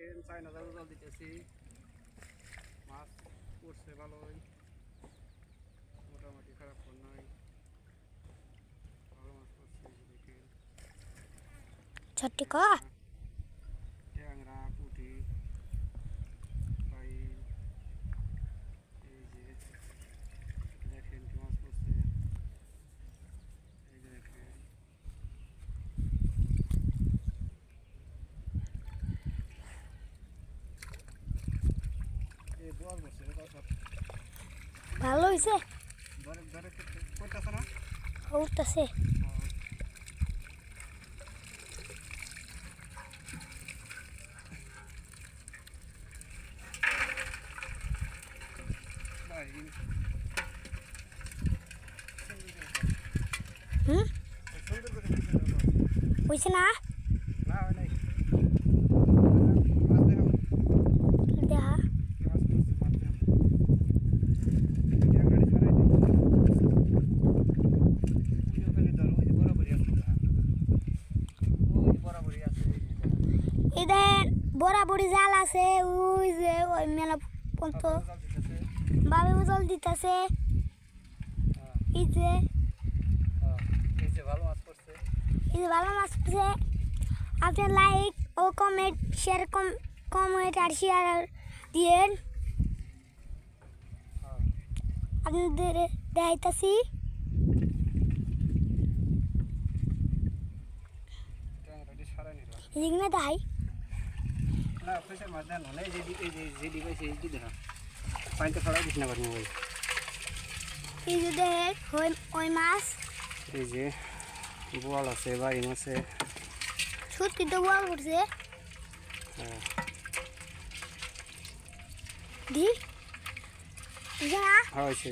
দেখেন চায়না জাল জাল দিতেছি। মাছ পড়ছে ভালোই। মোটামুটি খারাপ নয় ভালো মাছ পড়ছে ক ট্যাংরা পুঁটি পাইল এই যে দেখেন কি মাছ পড়ছে এই যে দেখেন এই দোয়ার বসে ভালো হয়েছে উঠতেছে। হুম। হয়েছে না হয় নাই মাছ দেখাম দেখা কি মাছ পড়ছে মাছ দেখাম ট্যাংরাটি ছাড়াই দিই ওই ওখানে ধর ওই যে বরাবরই আছে ওই বরাবরই আছে এদের বরাবরই জাল আছে ওই যে ওই মেলা দিতেছে বাবে জল দিতেছে। এই যে এই যে ভালো মাছ পড়ছে। এই যে ভালো মাছ লাইক ও কমেন্ট শেয়ার কম কমেন্ট আর শেয়ার দিয়েন। আপনাদের দেখাইতেছি। এদিকে দেখাই। না মাছ এই যে যে যে ডিভাইস এই যে দেখা। পানিতে ছড়াই দিস না পারি মোবাইল এই যে দেখ ওই ওই মাছ। এই যে বোয়াল আছে বাইম আছে। সত্যি তো বল করছে। হ্যাঁ। দি বুঝে না হয়েছে